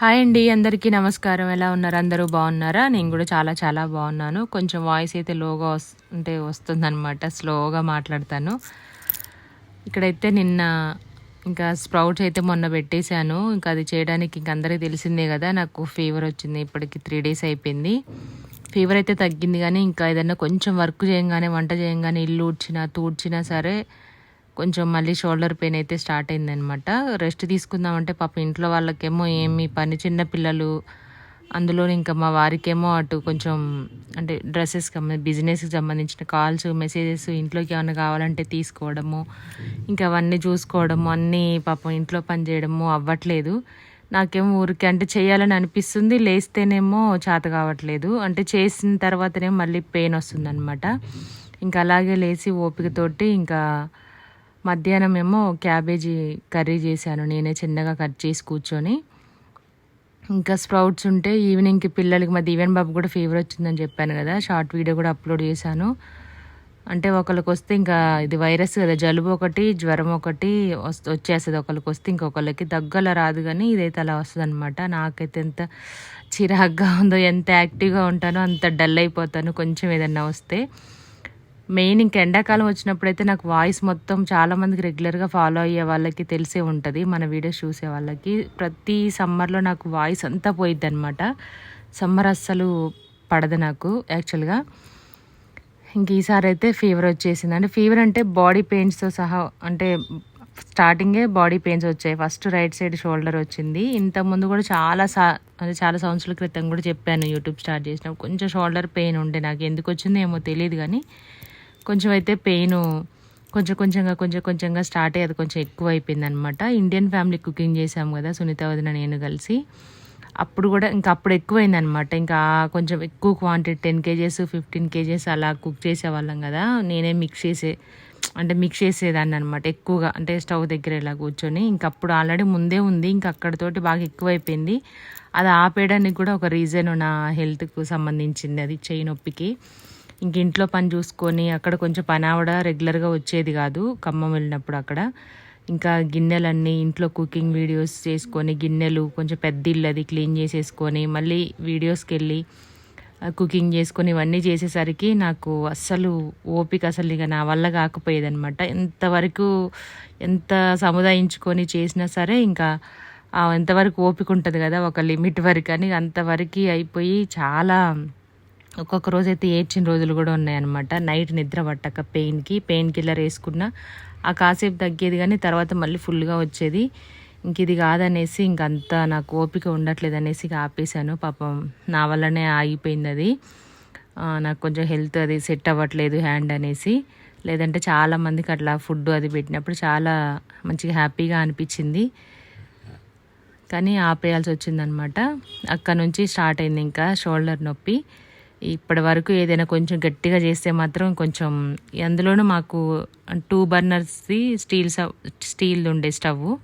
Hi అండి అందరికీ నమస్కారం. ఎలా ఉన్నారు? అందరూ బాగున్నారా? నేను కూడా చాలా చాలా బాగున్నాను. కొంచెం వాయిస్ అయితే లోగా వస్ అంటే వస్తుందన్నమాట. స్లోగా మాట్లాడతాను. ఇక్కడైతే నిన్న ఇంకా స్ప్రౌట్స్ అయితే మొన్న పెట్టేశాను. ఇంకా అది చేయడానికి ఇంక అందరికీ తెలిసిందే కదా నాకు ఫీవర్ వచ్చింది. ఇప్పటికి త్రీ డేస్ అయిపోయింది. ఫీవర్ అయితే తగ్గింది కానీ ఇంకా ఏదైనా కొంచెం వర్క్ చేయంగానే వంట చేయంగానే ఇల్లు ఊడ్చినా తూడ్చినా సరే కొంచెం మళ్ళీ షోల్డర్ పెయిన్ అయితే స్టార్ట్ అయిందనమాట రెస్ట్ తీసుకుందామంటే పాప ఇంట్లో వాళ్ళకేమో ఏమి పని చిన్న పిల్లలు అందులో ఇంకా మా వారికేమో అటు కొంచెం అంటే డ్రెస్సెస్కి బిజినెస్కి సంబంధించిన కాల్స్ మెసేజెస్ ఇంట్లోకి ఏమైనా కావాలంటే తీసుకోవడము ఇంకా అవన్నీ చూసుకోవడము అన్నీ పాపం ఇంట్లో పని చేయడము అవ్వట్లేదు. నాకేమో ఊరికి అంటే చేయాలని అనిపిస్తుంది లేస్తేనేమో చేత కావట్లేదు. అంటే చేసిన తర్వాతనే మళ్ళీ పెయిన్ వస్తుంది అనమాట ఇంకా అలాగే లేచి ఓపికతోటి ఇంకా మధ్యాహ్నం ఏమో క్యాబేజీ కర్రీ చేశాను. నేనే చిన్నగా కట్ చేసి కూర్చొని. ఇంకా స్ప్రౌట్స్ ఉంటే ఈవినింగ్కి పిల్లలకి మా దీవెన్ బాబు కూడా ఫీవర్ వచ్చిందని చెప్పాను కదా. షార్ట్ వీడియో కూడా అప్లోడ్ చేశాను. అంటే ఒకరికి వస్తే ఇంకా ఇది వైరస్ కదా. జలుబు ఒకటి జ్వరం ఒకటి వస్తు వచ్చేస్తుంది ఒకరికి వస్తే ఇంకొకరికి దగ్గల రాదు కానీ ఇదైతే అలా వస్తుంది అనమాట నాకైతే ఎంత చిరాగ్గా ఉందో ఎంత యాక్టివ్గా ఉంటానో అంత డల్ అయిపోతాను. కొంచెం ఏదన్నా వస్తే. మెయిన్ ఇంక ఎండాకాలం వచ్చినప్పుడైతే నాకు వాయిస్ మొత్తం చాలామందికి రెగ్యులర్గా ఫాలో అయ్యే వాళ్ళకి తెలిసే ఉంటుంది. మన వీడియోస్ చూసే వాళ్ళకి. ప్రతి సమ్మర్లో నాకు వాయిస్ అంతా పోయిద్ది అనమాట సమ్మర్ అస్సలు పడదు నాకు యాక్చువల్గా ఇంక ఈసారి అయితే ఫీవర్ వచ్చేసింది అంటే ఫీవర్ అంటే బాడీ పెయిన్స్తో సహా అంటే స్టార్టింగే బాడీ పెయిన్స్ వచ్చాయి. ఫస్ట్ రైట్ సైడ్ షోల్డర్ వచ్చింది. ఇంతకుముందు కూడా చాలా సా అంటే చాలా సంవత్సరాల క్రితం కూడా చెప్పాను యూట్యూబ్ స్టార్ట్ చేసినప్పుడు. కొంచెం షోల్డర్ పెయిన్ ఉండే నాకు. ఎందుకు వచ్చిందో ఏమో తెలియదు కానీ కొంచెం అయితే పెయిన్ కొంచెం కొంచెంగా కొంచెం కొంచెంగా స్టార్ట్ అయ్యి అది కొంచెం ఎక్కువ అయిపోయింది అనమాట ఇండియన్ ఫ్యామిలీ కుకింగ్ చేసాము కదా సునీత వదిన నేను కలిసి. అప్పుడు కూడా ఇంకా అప్పుడు ఎక్కువైంది అనమాట ఇంకా కొంచెం ఎక్కువ quantity ten KGs fifteen KGs అలా కుక్ చేసేవాళ్ళం కదా. నేనే మిక్స్ చేసే అంటే మిక్స్ చేసేదాన్ని అనమాట ఎక్కువగా. అంటే స్టవ్ దగ్గర ఇలా కూర్చొని ఇంక అప్పుడు ఆల్రెడీ ముందే ఉంది. ఇంకా అక్కడతోటి బాగా ఎక్కువైపోయింది. అది ఆపేయడానికి కూడా ఒక రీజన్ నా హెల్త్కు సంబంధించింది అది చేయి నొప్పికి. ఇంక ఇంట్లో పని చూసుకొని అక్కడ కొంచెం పని ఆవిడ రెగ్యులర్గా వచ్చేది కాదు ఖమ్మం వెళ్ళినప్పుడు అక్కడ. ఇంకా గిన్నెలన్నీ ఇంట్లో కుకింగ్ వీడియోస్ చేసుకొని గిన్నెలు కొంచెం పెద్ద ఇల్లు అది క్లీన్ చేసేసుకొని మళ్ళీ వీడియోస్కి వెళ్ళి కుకింగ్ చేసుకొని ఇవన్నీ చేసేసరికి నాకు అస్సలు ఓపిక అసలు ఇక నా వల్ల కాకపోయేదనమాట ఎంతవరకు ఎంత సముదాయించుకొని చేసినా సరే ఇంకా ఎంతవరకు ఓపిక ఉంటుంది కదా ఒక లిమిట్ వరకు అని అంతవరకు అయిపోయి చాలా ఒక్కొక్క రోజు అయితే ఏడ్చిన రోజులు కూడా ఉన్నాయన్నమాట. నైట్ నిద్ర పట్టక పెయిన్కి పెయిన్ కిల్లర్ వేసుకున్న ఆ కాసేపు తగ్గేది కానీ తర్వాత మళ్ళీ ఫుల్గా వచ్చేది. ఇంక ఇది కాదనేసి ఇంకంతా నాకు ఓపిక ఉండట్లేదు అనేసి ఆపేశాను. పాపం నా వల్లనే ఆగిపోయింది అది. నాకు కొంచెం హెల్త్ అది సెట్ అవ్వట్లేదు హ్యాండ్ అనేసి. లేదంటే చాలా మందికి అట్లా ఫుడ్ అది పెట్టినప్పుడు చాలా మంచిగా హ్యాపీగా అనిపించింది. కానీ ఆపేయాల్సి వచ్చిందనమాట అక్కడ నుంచి స్టార్ట్ అయింది ఇంకా షోల్డర్ నొప్పి. ఇప్పటి వరకు ఏదైనా కొంచెం గట్టిగా చేస్తే మాత్రం కొంచెం అందులోనూ మాకు టూ బర్నర్స్ది స్టీల్ స్టీల్ ఉండే స్టవ్.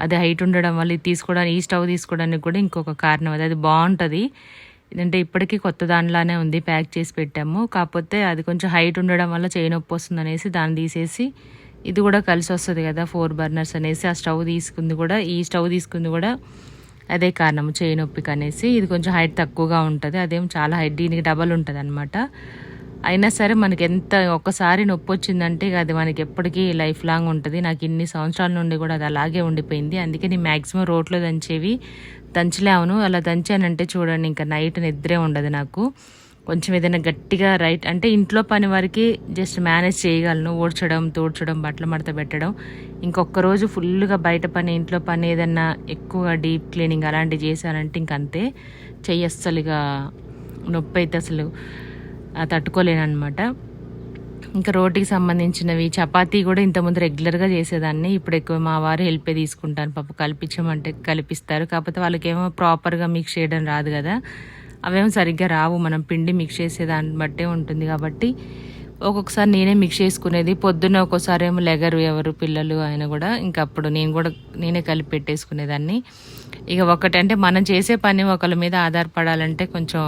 అది హైట్ ఉండడం వల్ల ఇది తీసుకోవడానికి ఈ స్టవ్ తీసుకోవడానికి కూడా ఇంకొక కారణం అది. అది బాగుంటుంది. ఏంటంటే ఇప్పటికీ కొత్త దానిలానే ఉంది ప్యాక్ చేసి పెట్టాము. కాకపోతే అది కొంచెం హైట్ ఉండడం వల్ల చేయి నొప్పి వస్తుంది అనేసి దాన్ని తీసేసి ఇది కూడా కలిసి వస్తుంది కదా ఫోర్ బర్నర్స్ అనేసి. ఆ స్టవ్ తీసుకుంది కూడా ఈ స్టవ్ తీసుకుంది కూడా అదే కారణం చేయి నొప్పికి అనేసి. ఇది కొంచెం హైట్ తక్కువగా ఉంటుంది. అదేం చాలా హైట్ దీనికి డబల్ ఉంటుంది అనమాట అయినా సరే మనకి ఎంత ఒక్కసారి నొప్పి వచ్చిందంటే అది మనకి ఎప్పటికీ లైఫ్ లాంగ్ ఉంటుంది. నాకు ఇన్ని సంవత్సరాల నుండి కూడా అది అలాగే ఉండిపోయింది. అందుకే నేను మ్యాక్సిమం రోట్లో దంచేవి. దంచలేవును. అలా దంచానంటే చూడండి ఇంకా నైట్ నిద్రే ఉండదు నాకు. కొంచెం ఏదైనా గట్టిగా రైట్ అంటే ఇంట్లో పని వారికి జస్ట్ మేనేజ్ చేయగలను. ఓడ్చడం తోడ్చడం బట్టలు మడత పెట్టడం. ఇంకొక రోజు ఫుల్గా బయట పని ఇంట్లో పని ఏదన్నా ఎక్కువగా డీప్ క్లీనింగ్ అలాంటివి చేశానంటే ఇంకంతే చెయ్యి అస్సలుగా నొప్పి అయితే అసలు తట్టుకోలేనమాట ఇంకా రోటీకి సంబంధించినవి చపాతీ కూడా ఇంతకుముందు రెగ్యులర్గా చేసేదాన్ని. ఇప్పుడు ఎక్కువ మా వారు హెల్పే తీసుకుంటాను పాప కల్పించమంటే కల్పిస్తారు. కాకపోతే వాళ్ళకేమో ప్రాపర్గా మిక్స్ చేయడం రాదు కదా. అవేమో సరిగ్గా రావు. మనం పిండి మిక్స్ చేసే దాన్ని బట్టే ఉంటుంది కాబట్టి ఒక్కొక్కసారి నేనే మిక్స్ చేసుకునేది. పొద్దున్న ఒక్కోసారి ఏమో లెగరు ఎవరు పిల్లలు ఆయన కూడా. ఇంకా అప్పుడు నేను కూడా నేనే కలిపి పెట్టేసుకునేదాన్ని. ఇక ఒకటి అంటే మనం చేసే పని ఒకళ్ళ మీద ఆధారపడాలంటే కొంచెం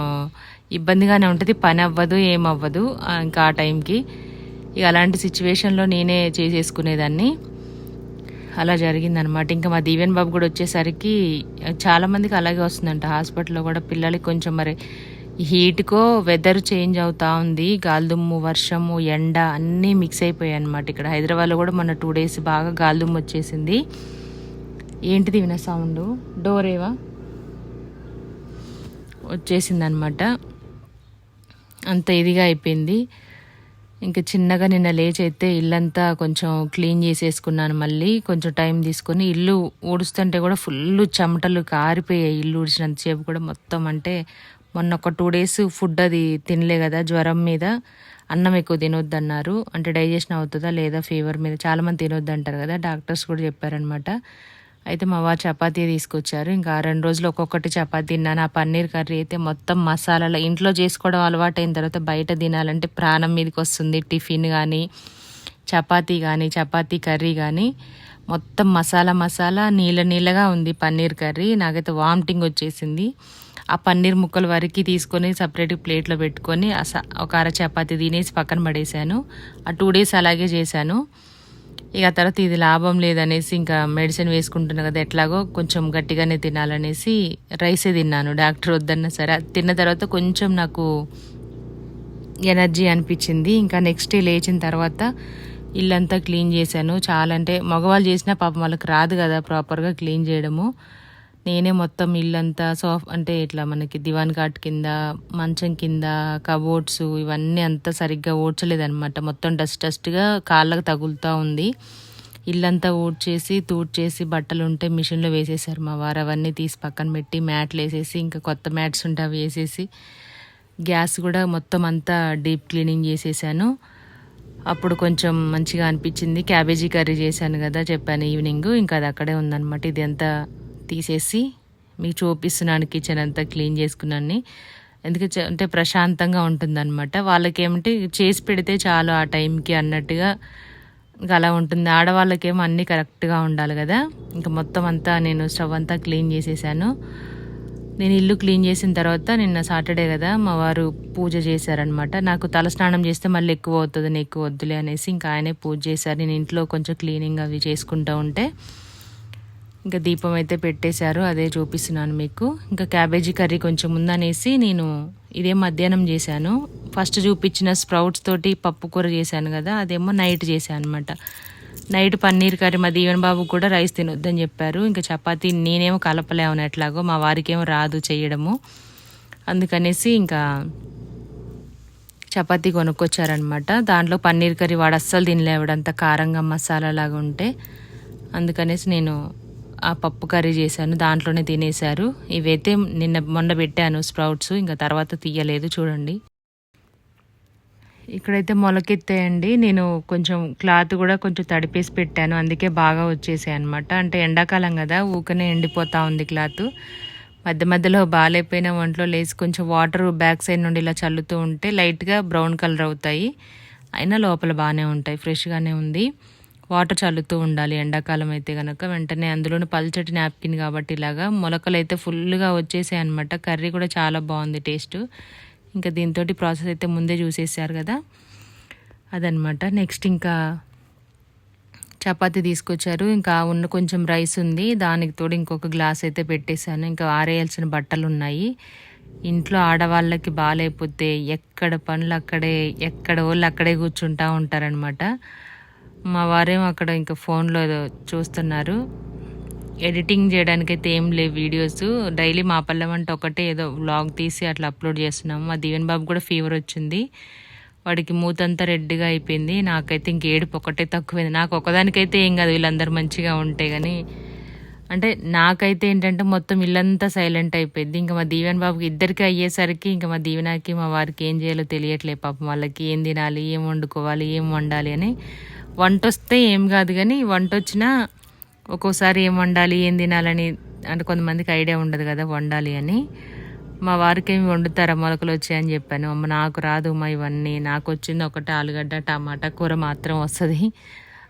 ఇబ్బందిగానే ఉంటుంది. పని అవ్వదు ఏమవ్వదు ఇంకా ఆ టైంకి ఇక అలాంటి సిచ్యువేషన్లో నేనే చేసేసుకునేదాన్ని. అలా జరిగిందనమాట ఇంకా మా దీవెన్ బాబు కూడా వచ్చేసరికి చాలామందికి అలాగే వస్తుందంట. హాస్పిటల్లో కూడా పిల్లలకి కొంచెం మరి హీట్కో వెదర్ చేంజ్ అవుతా ఉంది. గాలిదుమ్ము వర్షము ఎండ అన్నీ మిక్స్ అయిపోయాయి అనమాట ఇక్కడ హైదరాబాద్లో కూడా మొన్న టూ డేస్ బాగా గాలిదుమ్ము వచ్చేసింది. ఏంటిది విన సౌండ్? డోరేవా? వచ్చేసింది అనమాట అంత ఇదిగా అయిపోయింది. ఇంకా చిన్నగా నిన్న లేచి అయితే ఇల్లంతా కొంచెం క్లీన్ చేసేసుకున్నాను మళ్ళీ కొంచెం టైం తీసుకొని ఇల్లు ఊడుస్తుంటే కూడా ఫుల్ చెమటలు కారిపోయాయి ఇల్లు ఊడిచినంతసేపు కూడా మొత్తం అంటే మొన్న ఒక టూ డేస్ ఫుడ్ అది తినలే కదా జ్వరం మీద. అన్నం ఎక్కువ తినొద్దన్నారు. అంటే డైజెషన్ అవుతుందా లేదా ఫీవర్ మీద? చాలామంది తినొద్దు అంటారు కదా. డాక్టర్స్ కూడా చెప్పారనమాట అయితే మా వారు చపాతీ తీసుకొచ్చారు. ఇంకా రెండు రోజులు ఒక్కొక్కటి చపాతీ తిన్నాను. ఆ పన్నీర్ కర్రీ అయితే మొత్తం మసాలాలు ఇంట్లో చేసుకోవడం అలవాటు అయిన తర్వాత బయట తినాలంటే ప్రాణం మీదకి వస్తుంది టిఫిన్ కానీ చపాతీ కానీ చపాతీ కర్రీ కానీ మొత్తం మసాలా మసాలా నీళ్ళ నీళ్ళగా ఉంది పన్నీర్ కర్రీ. నాకైతే వామిటింగ్ వచ్చేసింది. ఆ పన్నీర్ ముక్కలు వరకు తీసుకొని సపరేట్ ప్లేట్లో పెట్టుకొని ఒక అర చపాతీ తినేసి పక్కన పడేశాను. ఆ టూ డేస్ అలాగే చేశాను. ఇక తర్వాత ఇది లాభం లేదనేసి ఇంకా మెడిసిన్ వేసుకుంటున్నా కదా ఎట్లాగో కొంచెం గట్టిగానే తినాలనేసి రైసే తిన్నాను. డాక్టర్ వద్దన్నా సరే తిన్న తర్వాత కొంచెం నాకు ఎనర్జీ అనిపించింది. ఇంకా నెక్స్ట్ డే లేచిన తర్వాత ఇల్లంతా క్లీన్ చేశాను. చాలా అంటే మగవాళ్ళు చేసినా పాపం వాళ్ళకి రాదు కదా ప్రాపర్గా క్లీన్ చేయడము. నేనే మొత్తం ఇల్లంతా సాఫ్ అంటే ఇట్లా మనకి దివాన్ కాట్ కింద మంచం కింద కబోర్డ్స్ ఇవన్నీ అంతా సరిగ్గా ఊడ్చలేదనమాట మొత్తం డస్ట్ డస్ట్గా కాళ్ళకు తగులుతూ ఉంది. ఇల్లంతా ఊడ్చేసి తూడ్చేసి బట్టలు ఉంటే మిషన్లో వేసేసారు మా వారు. అవన్నీ తీసి పక్కన పెట్టి మ్యాట్లు వేసేసి ఇంకా కొత్త మ్యాట్స్ ఉంటే అవి వేసేసి గ్యాస్ కూడా మొత్తం అంతా డీప్ క్లీనింగ్ చేసేసాను. అప్పుడు కొంచెం మంచిగా అనిపించింది. క్యాబేజీ కర్రీ చేశాను కదా చెప్పాను ఈవినింగ్. ఇంకా అది అక్కడే ఉందన్నమాట. ఇది అంతా తీసేసి మీకు చూపిస్తున్నాను కిచెన్ అంతా క్లీన్ చేసుకున్నాను ఎందుకంటే అంటే ప్రశాంతంగా ఉంటుందన్నమాట. వాళ్ళకి చేసి పెడితే చాలు ఆ టైంకి అన్నట్టుగా ఇంకా అలా ఉంటుంది. ఆడవాళ్ళకేమో అన్నీ కరెక్ట్గా ఉండాలి కదా. ఇంకా మొత్తం అంతా నేను స్టవ్ అంతా క్లీన్ చేసేసాను. నేను ఇల్లు క్లీన్ చేసిన తర్వాత నిన్న సాటర్డే కదా మా వారు పూజ చేశారనమాట నాకు తలస్నానం చేస్తే మళ్ళీ ఎక్కువ అవుతుంది ఎక్కువ వద్దులే అనేసి ఇంకా ఆయనే పూజ చేశారు. నేను ఇంట్లో కొంచెం క్లీనింగ్ అవి చేసుకుంటూ ఉంటే. ఇంకా దీపం అయితే పెట్టేశారు అదే చూపిస్తున్నాను మీకు. ఇంకా క్యాబేజీ కర్రీ కొంచెం ముందనేసి నేను ఇదే మధ్యాహ్నం చేశాను. ఫస్ట్ చూపించిన స్ప్రౌట్స్ తోటి పప్పు కూర చేశాను కదా అదేమో నైట్ చేశాను అనమాట నైట్ పన్నీర్ కర్రీ మా దీవెన్ బాబు కూడా రైస్ తినొద్దని చెప్పారు. ఇంకా చపాతి నేనేమో కలపలేమని ఎట్లాగో మా వారికేమో రాదు చేయడము. అందుకనేసి ఇంకా చపాతీ కొనుక్కొచ్చారనమాట దాంట్లో పన్నీర్ కర్రీ వాడు అస్సలు తినలేవడంత కారంగా మసాలా లాగా ఉంటే. అందుకనేసి నేను ఆ పప్పు కర్రీ చేశాను దాంట్లోనే తినేశారు. ఇవైతే నిన్న మొన్న పెట్టాను స్ప్రౌట్స్ ఇంకా తర్వాత తీయలేదు చూడండి. ఇక్కడైతే మొలకెత్తాయండి. నేను కొంచెం క్లాత్ కూడా కొంచెం తడిపేసి పెట్టాను అందుకే బాగా వచ్చేసాయి అనమాట అంటే ఎండాకాలం కదా ఊకనే ఎండిపోతూ ఉంది క్లాత్. మధ్య మధ్యలో బాగాలేకపోయిన ఒంట్లో లేసి కొంచెం వాటర్ బ్యాక్ సైడ్ నుండి ఇలా చల్లుతూ ఉంటే లైట్గా బ్రౌన్ కలర్ అవుతాయి. అయినా లోపల బాగానే ఉంటాయి ఫ్రెష్గానే ఉంది. వాటర్ చల్లుతూ ఉండాలి ఎండాకాలం అయితే కనుక వెంటనే అందులోని పల్చటి నాప్కిన్ కాబట్టి ఇలాగా మొలకలు అయితే ఫుల్గా వచ్చేసాయి అనమాట కర్రీ కూడా చాలా బాగుంది టేస్ట్. ఇంకా దీంతో ప్రాసెస్ అయితే ముందే చూసేసారు కదా. అదనమాట నెక్స్ట్ ఇంకా చపాతి తీసుకొచ్చారు. ఇంకా ఉన్న కొంచెం రైస్ ఉంది. దానికి తోడు ఇంకొక గ్లాస్ అయితే పెట్టేశాను. ఇంకా ఆరేయాల్సిన బట్టలు ఉన్నాయి. ఇంట్లో ఆడవాళ్ళకి బాగాలేకపోతే ఎక్కడ పనులు అక్కడే ఎక్కడ వాళ్ళు అక్కడే కూర్చుంటా ఉంటారనమాట మా వారేమో అక్కడ ఇంకా ఫోన్లో చూస్తున్నారు. ఎడిటింగ్ చేయడానికైతే ఏం లేవు వీడియోస్. డైలీ మా పల్లె వంట ఒకటే ఏదో వ్లాగ్ తీసి అట్లా అప్లోడ్ చేస్తున్నాము. మా దీవెన్ బాబు కూడా ఫీవర్ వచ్చింది. వాడికి మూతంతా రెడ్డిగా అయిపోయింది. నాకైతే ఇంక ఏడుపు ఒకటే తక్కువైంది. నాకు ఒకదానికైతే ఏం కాదు వీళ్ళందరూ మంచిగా ఉంటే కానీ అంటే నాకైతే ఏంటంటే మొత్తం ఇల్లంతా సైలెంట్ అయిపోయింది. ఇంకా మా దీవెన్ బాబుకి ఇద్దరికి అయ్యేసరికి ఇంకా మా దీవెనకి మా వారికి ఏం చేయాలో తెలియట్లేదు పాపం. వాళ్ళకి ఏం తినాలి ఏం వండుకోవాలి ఏం వండాలి అని వంట వస్తే ఏం కాదు కానీ వంట వచ్చినా ఒక్కోసారి ఏం వండాలి ఏం తినాలని అంటే కొంతమందికి ఐడియా ఉండదు కదా వండాలి అని. మా వారికి ఏమి వండుతారా మొలకలు వచ్చాయని చెప్పాను. అమ్మ నాకు రాదు మా ఇవన్నీ నాకు వచ్చింది ఒకటి ఆలుగడ్డ టమాటా కూర మాత్రం వస్తుంది.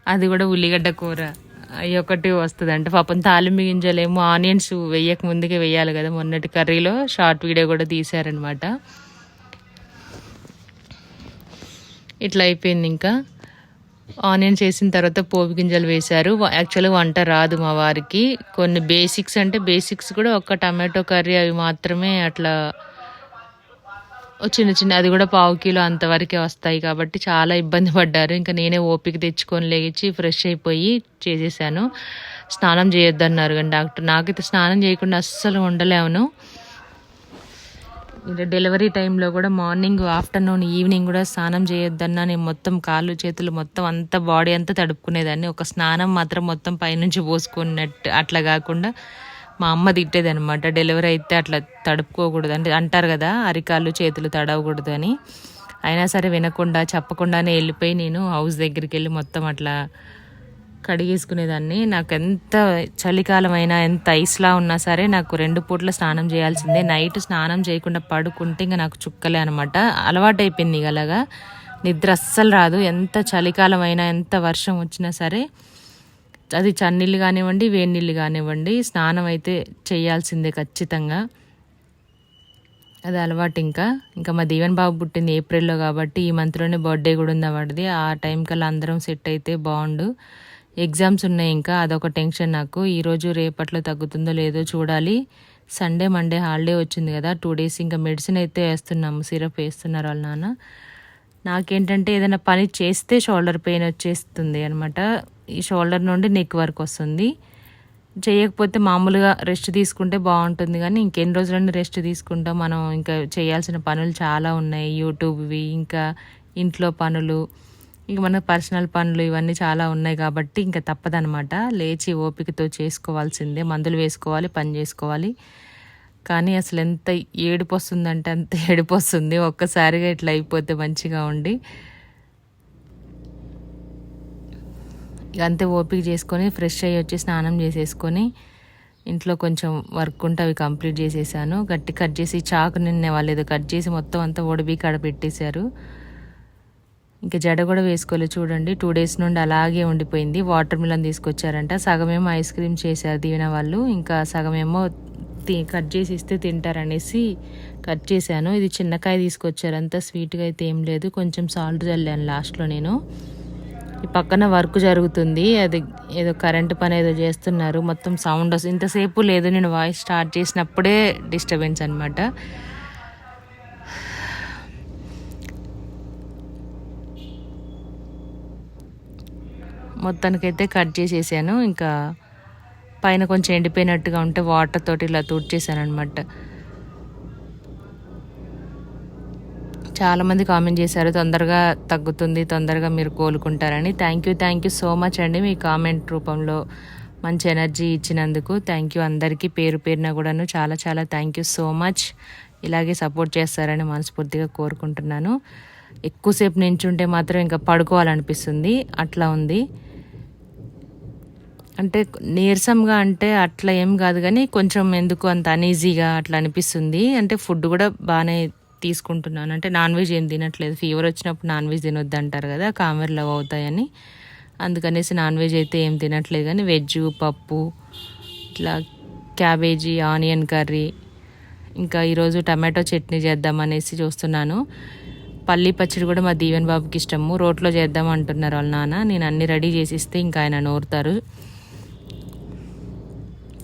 అది కూడా ఉల్లిగడ్డ కూర అవి ఒకటి వస్తుంది. అంటే పాపం తాలింపు గింజలేమో ఆనియన్స్ వేయక ముందుకే వేయాలి కదా. మొన్నటి కర్రీలో షార్ట్ వీడియో కూడా తీశారనమాట. ఇట్లా అయిపోయింది ఇంకా. ఆనియన్స్ వేసిన తర్వాత పోపు గింజలు వేశారు. యాక్చువల్గా వంట రాదు మా వారికి. కొన్ని బేసిక్స్ అంటే బేసిక్స్ కూడా ఒక్క టమాటో కర్రీ అవి మాత్రమే అట్లా చిన్న చిన్న అది కూడా పావు కిలో అంతవరకే వస్తాయి కాబట్టి చాలా ఇబ్బంది పడ్డారు. ఇంకా నేనే ఓపిక తెచ్చుకొని లేచి ఫ్రెష్ అయిపోయి చేసేసాను. స్నానం చేయొద్దన్నారు కానీ డాక్టర్. నాకైతే స్నానం చేయకుండా అస్సలు ఉండలేను. డెలివరీ టైంలో కూడా మార్నింగ్ ఆఫ్టర్నూన్ ఈవినింగ్ కూడా స్నానం చేయొద్దన్నా నేను మొత్తం కాళ్ళు చేతులు మొత్తం అంత బాడీ అంతా తడుపుకునేదాన్ని. ఒక స్నానం మాత్రం మొత్తం పైనుంచి పోసుకున్నట్టు అట్లా కాకుండా మా అమ్మ తిట్టేది అనమాట డెలివరీ అయితే అట్లా తడుపుకోకూడదు అంటే అంటారు కదా అరికాళ్ళు చేతులు తడవకూడదు అని. అయినా సరే వినకుండా చెప్పకుండానే వెళ్ళిపోయి నేను హౌస్ దగ్గరికి వెళ్ళి మొత్తం అట్లా కడిగేసుకునేదాన్ని. నాకు ఎంత చలికాలం అయినా ఎంత ఐస్లా ఉన్నా సరే నాకు రెండు పూట్ల స్నానం చేయాల్సిందే. నైట్ స్నానం చేయకుండా పడుకుంటే ఇంకా నాకు చుక్కలే అనమాట అలవాటు అయిపోయింది ఇక అలాగా. నిద్ర అస్సలు రాదు. ఎంత చలికాలం అయినా ఎంత వర్షం వచ్చినా సరే అది చన్నీళ్ళు కానివ్వండి వేడి నీళ్ళు కానివ్వండి స్నానం అయితే చేయాల్సిందే ఖచ్చితంగా. అది అలవాటు ఇంకా. ఇంకా మా దీవెన్ బాబు పుట్టింది ఏప్రిల్లో కాబట్టి ఈ మంత్లోనే బర్త్డే కూడా ఉంది వాడిది ఆ టైం కల్లా అందరం సెట్ అయితే బాగుండు. ఎగ్జామ్స్ ఉన్నాయి ఇంకా అదొక టెన్షన్ నాకు. ఈరోజు రేపట్లో తగ్గుతుందో లేదో చూడాలి. సండే మండే హాలిడే వచ్చింది కదా టూ డేస్ ఇంకా మెడిసిన్ అయితే వేస్తున్నాము సిరప్ వేస్తున్నారు వాళ్ళ నాన్న. నాకేంటంటే ఏదైనా పని చేస్తే షోల్డర్ పెయిన్ వచ్చేస్తుంది అనమాట ఈ షోల్డర్ నుండి నెక్ వరకు వస్తుంది. చేయకపోతే మామూలుగా రెస్ట్ తీసుకుంటే బాగుంటుంది కానీ ఇంకెన్ని రోజులన్నీ రెస్ట్ తీసుకుంటాం. మనం ఇంకా చేయాల్సిన పనులు చాలా ఉన్నాయి. యూట్యూబ్వి ఇంకా ఇంట్లో పనులు ఇక మన పర్సనల్ పనులు ఇవన్నీ చాలా ఉన్నాయి కాబట్టి ఇంకా తప్పదనమాట లేచి ఓపికతో చేసుకోవాల్సిందే. మందులు వేసుకోవాలి పని చేసుకోవాలి. కానీ అసలు ఎంత ఏడుపు వస్తుందంటే అంత ఏడుపు వస్తుంది ఒక్కసారిగా ఇట్లా అయిపోతే మంచిగా ఉండి. ఇక అంతే ఓపిక చేసుకొని ఫ్రెష్ అయ్యి వచ్చి స్నానం చేసేసుకొని ఇంట్లో కొంచెం వర్క్ ఉంటే అవి కంప్లీట్ చేసేసాను. గట్టి కట్ చేసి చాకు నిన్న వాళ్ళు ఏదో కట్ చేసి మొత్తం అంతా ఒడిబి కాడ పెట్టేశారు. ఇంకా జడ కూడా వేసుకోలేదు చూడండి. టూ డేస్ నుండి అలాగే ఉండిపోయింది. వాటర్ మిలన్ తీసుకొచ్చారంట. సగమేమో ఐస్ క్రీమ్ చేశారు దీవెన వాళ్ళు. ఇంకా సగమేమో కట్ చేసి ఇస్తే తింటారనేసి కట్ చేశాను. ఇది చిన్నకాయ తీసుకొచ్చారు. అంత స్వీట్గా అయితే ఏం లేదు. కొంచెం సాల్ట్ చల్లాను లాస్ట్లో నేను. ఈ పక్కన వర్క్ జరుగుతుంది. అది ఏదో కరెంట్ పని ఏదో చేస్తున్నారు. మొత్తం సౌండ్ వస్తుంది ఇంతసేపు లేదు. నేను వాయిస్ స్టార్ట్ చేసినప్పుడే డిస్టర్బెన్స్ అనమాట మొత్తానికైతే కట్ చేసేసాను. ఇంకా పైన కొంచెం ఎండిపోయినట్టుగా ఉంటే వాటర్ తోటి ఇలా తుడిచేసాను అనమాట చాలామంది కామెంట్ చేశారు తొందరగా తగ్గుతుంది తొందరగా మీరు కోలుకుంటారని. Thank you thank you so much అండి మీ కామెంట్ రూపంలో మంచి ఎనర్జీ ఇచ్చినందుకు. థ్యాంక్ యూ అందరికీ పేరు పేరున కూడాను చాలా చాలా థ్యాంక్ యూ సో మచ్ ఇలాగే సపోర్ట్ చేస్తారని మనస్ఫూర్తిగా కోరుకుంటున్నాను. ఎక్కువసేపు నించుంటే మాత్రం ఇంకా పడుకోవాలనిపిస్తుంది. అట్లా ఉంది. అంటే నీరసంగా అంటే అట్లా ఏం కాదు కానీ కొంచెం ఎందుకు అంత అనీజీగా అట్లా అనిపిస్తుంది. అంటే ఫుడ్ కూడా బాగానే తీసుకుంటున్నాను. అంటే నాన్ వెజ్ ఏం తినట్లేదు. ఫీవర్ వచ్చినప్పుడు నాన్ వెజ్ తినొద్దు అంటారు కదా కామెర్లు అవుతాయని. అందుకనేసి నాన్ వెజ్ అయితే ఏం తినట్లేదు కానీ వెజ్ పప్పు ఇట్లా క్యాబేజీ ఆనియన్ కర్రీ ఇంకా ఈరోజు టమాటో చట్నీ చేద్దామనేసి చూస్తున్నాను. పల్లీ పచ్చడి కూడా మా దీవెన్ బాబుకి ఇష్టము. రోట్లో చేద్దాం అంటున్నారు వాళ్ళ నాన్న. నేను అన్ని రెడీ చేసిస్తే ఇంకా ఆయన నోరుతారు.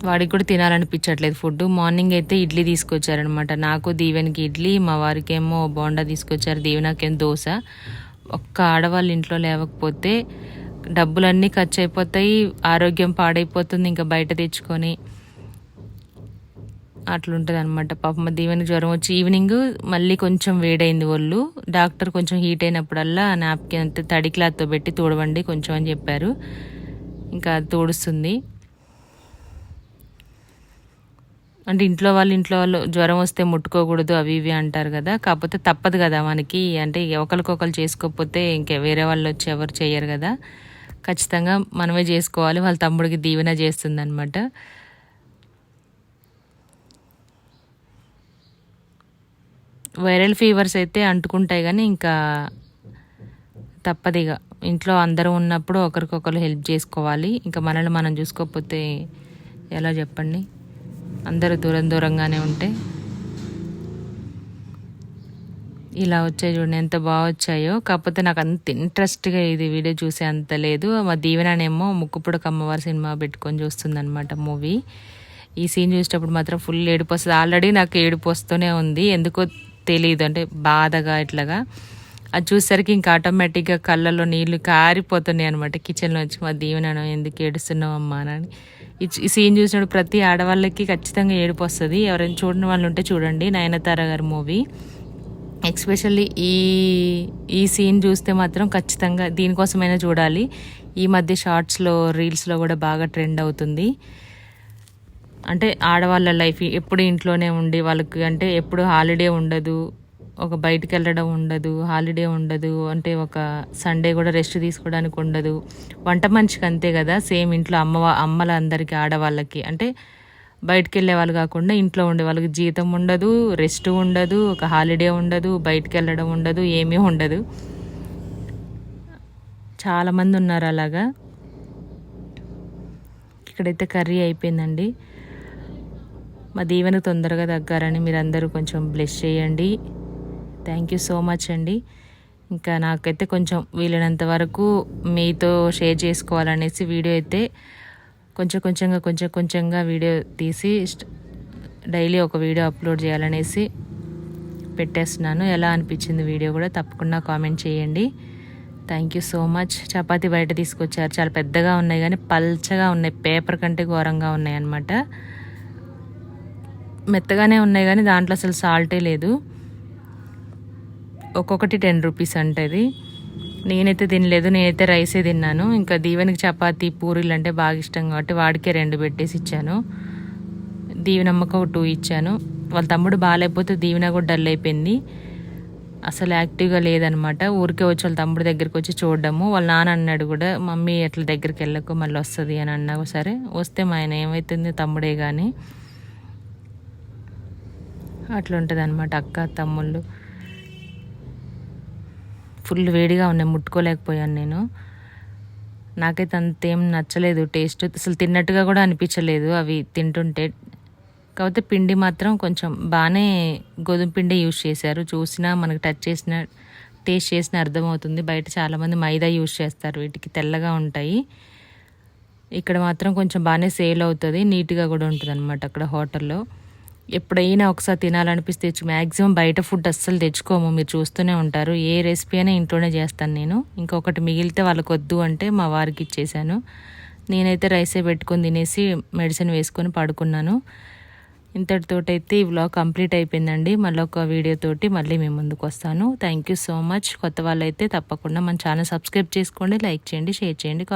వాడికి కూడా తినాలనిపించట్లేదు ఫుడ్ మార్నింగ్ అయితే ఇడ్లీ తీసుకొచ్చారనమాట నాకు దీవెనికి ఇడ్లీ మా వారికి ఏమో బోండా తీసుకొచ్చారు దీవెనకేం దోశ. ఒక్క ఆడవాళ్ళు ఇంట్లో లేవకపోతే డబ్బులన్నీ ఖర్చు అయిపోతాయి ఆరోగ్యం పాడైపోతుంది ఇంకా బయట తెచ్చుకొని. అట్లుంటుంది అనమాట పాపం దీవెనకి జ్వరం వచ్చి ఈవినింగ్ మళ్ళీ కొంచెం వేడైంది ఒళ్ళు. డాక్టర్ కొంచెం హీట్ అయినప్పుడల్లా నాప్కిన్ అంతే తడి క్లాత్తో పెట్టి తోడవండి కొంచెం అని చెప్పారు. ఇంకా అది తోడుస్తుంది. అంటే ఇంట్లో వాళ్ళు ఇంట్లో వాళ్ళు జ్వరం వస్తే ముట్టుకోకూడదు అవి ఇవి అంటారు కదా. కాకపోతే తప్పదు కదా మనకి. అంటే ఒకరికొకరు చేసుకోకపోతే ఇంకా వేరే వాళ్ళు వచ్చి ఎవరు చేయరు కదా. ఖచ్చితంగా మనమే చేసుకోవాలి. వాళ్ళ తమ్ముడికి దీవెన చేస్తుంది అనమాట వైరల్ ఫీవర్స్ అయితే అంటుకుంటాయి కానీ ఇంకా తప్పదిగా ఇంట్లో అందరూ ఉన్నప్పుడు ఒకరికొకరు హెల్ప్ చేసుకోవాలి. ఇంకా మనల్ని మనం చూసుకోకపోతే ఎలా చెప్పండి? అందరూ దూరం దూరంగానే ఉంటే ఇలా వచ్చాయి చూడండి ఎంత బాగా వచ్చాయో. కాకపోతే నాకు అంత ఇంట్రెస్ట్గా ఇది వీడియో చూసే అంత లేదు. మా దీవెననేమో ముక్కుపుడక అమ్మవారి సినిమా పెట్టుకొని చూస్తుంది అనమాట మూవీ. ఈ సీన్ చూసేటప్పుడు మాత్రం ఫుల్ ఏడుపు వస్తుంది. ఆల్రెడీ నాకు ఏడుపు వస్తూనే ఉంది. ఎందుకో తెలియదు అంటే బాధగా ఇట్లాగా. అది చూసేసరికి ఇంకా ఆటోమేటిక్గా కళ్ళలో నీళ్ళు కారిపోతున్నాయి అనమాట కిచెన్లో వచ్చి మా దీవెనను ఎందుకు ఏడుస్తున్నావు అమ్మా అని ఈ సీన్ చూసినప్పుడు ప్రతి ఆడవాళ్ళకి ఖచ్చితంగా ఏడుపు వస్తుంది. ఎవరైనా చూడని వాళ్ళు ఉంటే చూడండి. నయనతార గారి మూవీ ఎక్స్పెషల్లీ ఈ ఈ సీన్ చూస్తే మాత్రం ఖచ్చితంగా దీనికోసమైనా చూడాలి. ఈ మధ్య షార్ట్స్లో రీల్స్లో కూడా బాగా ట్రెండ్ అవుతుంది. అంటే ఆడవాళ్ళ లైఫ్ ఎప్పుడు ఇంట్లోనే ఉండి వాళ్ళకి అంటే ఎప్పుడు హాలిడే ఉండదు. ఒక బయటికి వెళ్ళడం ఉండదు హాలిడే ఉండదు అంటే ఒక సండే కూడా రెస్ట్ తీసుకోవడానికి ఉండదు. వంట మనిషికి అంతే కదా సేమ్ ఇంట్లో అమ్మ అమ్మలందరికీ ఆడవాళ్ళకి. అంటే బయటికి వెళ్ళే వాళ్ళు కాకుండా ఇంట్లో ఉండే వాళ్ళకి జీతం ఉండదు రెస్ట్ ఉండదు ఒక హాలిడే ఉండదు బయటికి వెళ్ళడం ఉండదు ఏమీ ఉండదు. చాలామంది ఉన్నారు అలాగా. ఇక్కడైతే కర్రీ అయిపోయిందండి. మా దీవెన తొందరగా తగ్గారని మీరందరూ కొంచెం బ్లెస్ చేయండి. థ్యాంక్ యూ సో మచ్ అండి. ఇంకా నాకైతే కొంచెం వీలైనంత వరకు మీతో షేర్ చేసుకోవాలనేసి వీడియో అయితే కొంచెం కొంచెంగా కొంచెం కొంచెంగా వీడియో తీసి డైలీ ఒక వీడియో అప్లోడ్ చేయాలనేసి పెట్టేస్తున్నాను. ఎలా అనిపించింది వీడియో కూడా తప్పకుండా కామెంట్ చేయండి. Thank you so much. Chapati బయట తీసుకొచ్చారు. చాలా పెద్దగా ఉన్నాయి కానీ పల్చగా ఉన్నాయి. పేపర్ కంటే ఘోరంగా ఉన్నాయి అన్నమాట. మెత్తగానే ఉన్నాయి కానీ దాంట్లో అసలు సాల్టే లేదు. ఒక్కొక్కటి టెన్ రూపీస్ అంటది నేనైతే తినలేదు నేనైతే రైసే తిన్నాను. ఇంకా దీవెనకి చపాతి పూరీలు అంటే బాగా ఇష్టం కాబట్టి వాడికే రెండు పెట్టేసి ఇచ్చాను. దీవెనమ్మకు ఒక టూ ఇచ్చాను. వాళ్ళ తమ్ముడు బాగాలేకపోతే దీవెన కూడా డల్ అయిపోయింది. అసలు యాక్టివ్గా లేదనమాట. ఊరికే వచ్చి వాళ్ళ తమ్ముడి దగ్గరికి వచ్చి చూడడము. వాళ్ళ నాన్న అన్నాడు కూడా మమ్మీ ఎట్లా దగ్గరికి వెళ్ళకు మళ్ళీ వస్తుంది అని అన్నా సరే వస్తే మా ఆయన ఏమవుతుంది తమ్ముడే కానీ అట్లా ఉంటుంది అనమాట అక్క తమ్ముళ్ళు. ఫుల్ వేడిగా ఉన్నాయి ముట్టుకోలేకపోయాను నేను. నాకైతే అంతేం నచ్చలేదు టేస్ట్ అసలు తిన్నట్టుగా కూడా అనిపించలేదు అవి తింటుంటే. కాకపోతే పిండి మాత్రం కొంచెం బాగానే గోధుమ పిండి యూజ్ చేశారు. చూసినా మనకు టచ్ చేసిన టేస్ట్ చేసిన అర్థమవుతుంది. బయట చాలామంది మైదా యూజ్ చేస్తారు వీటికి తెల్లగా ఉంటాయి. ఇక్కడ మాత్రం కొంచెం బాగానే సేల్ అవుతుంది నీట్గా కూడా ఉంటుంది అనమాట అక్కడ హోటల్లో. ఎప్పుడైనా ఒకసారి తినాలనిపిస్తే మ్యాక్సిమం బయట ఫుడ్ అస్సలు తెచ్చుకోము. మీరు చూస్తూనే ఉంటారు. ఏ రెసిపీ అయినా ఇంట్లోనే చేస్తాను నేను. ఇంకొకటి మిగిలితే వాళ్ళకి వద్దు అంటే మా వారికి ఇచ్చేసాను నేనైతే రైసే పెట్టుకొని తినేసి మెడిసిన్ వేసుకొని పడుకున్నాను. ఇంతటితోటైతే ఈ వ్లాగ్ కంప్లీట్ అయిపోయిందండి. మళ్ళీ ఒక వీడియోతోటి మళ్ళీ మేము ముందుకు వస్తాను. థ్యాంక్ యూ సో మచ్ కొత్త వాళ్ళైతే తప్పకుండా మన ఛానల్ సబ్స్క్రైబ్ చేసుకోండి లైక్ చేయండి షేర్ చేయండి